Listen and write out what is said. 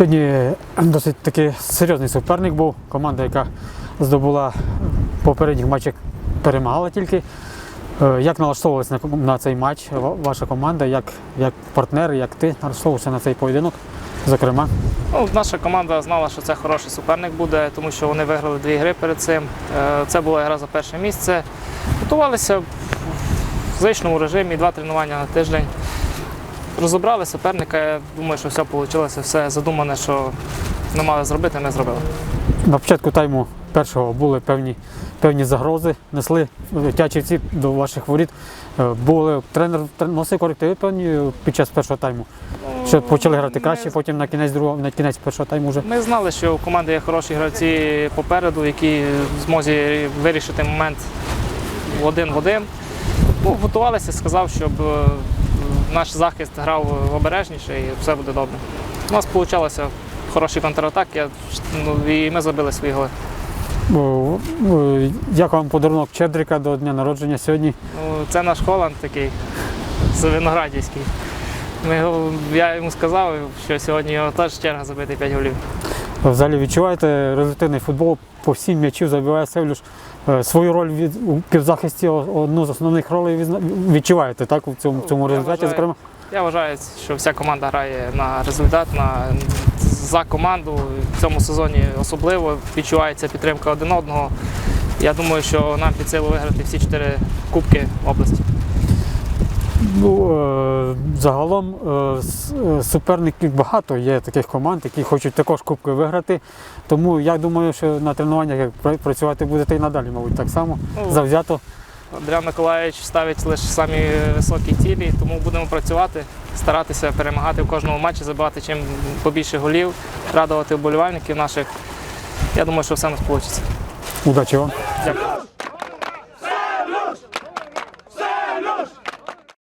Сьогодні досить таки серйозний суперник був. Команда, яка здобула попередніх матчах, перемагала тільки. Е, Як налаштовувалися на, цей матч ваша команда, як, як партнер, як ти налаштовувався на цей поєдинок, зокрема? Ну, наша команда знала, що це хороший суперник буде, тому що вони виграли дві гри перед цим. Е, Це була гра за перше місце. Готувалися в звичному режимі, два тренування на тиждень. Розібрали суперника. Я думаю, що все вийшло, все задумане, що ми мали зробити, ми зробили. На початку тайму першого були певні, певні загрози, несли е, тячівці до ваших воріт. Е, Були тренер трен- носив корективи певні під час першого тайму. Що почали грати краще, Ми- потім на кінець другого, на кінець першого тайму вже. Ми знали, що у команди є хороші гравці попереду, які змозі вирішити момент в один в один. Ну, готувалися, сказав, щоб е, наш захист грав обережніше і все буде добре. У нас вийшло хороші контратаки, ну, і ми забили свої голи. Як вам подарунок Чедрика до дня народження сьогодні? Ну, це наш Холланд такий з Виноградівський. Ми, його- я йому сказав, що сьогодні його теж черга забити 5 голів. Взагалі відчуваєте результативний футбол по всім м'ячів забиває Севлюш. Е, Свою роль від, у півзахисті одну з основних ролей відчуваєте так, у цьому, цьому Я результаті, вважаю, зокрема? Я вважаю, що вся команда грає на результат, на, за команду. В цьому сезоні особливо відчувається підтримка один одного. Я думаю, що нам під силу виграти всі чотири кубки області. Ну, е, загалом е, е, суперників багато, є таких команд, які хочуть також кубки виграти. Тому я думаю, що на тренуваннях працювати будете і надалі, мабуть, так само. Ну, Завзято. Андрій Миколаївич ставить лише самі високі цілі, тому будемо працювати, старатися перемагати в кожному матчі, забивати чим побільше голів, радувати вболівальників наших. Я думаю, що все у нас вийде. Удачі вам. Дякую.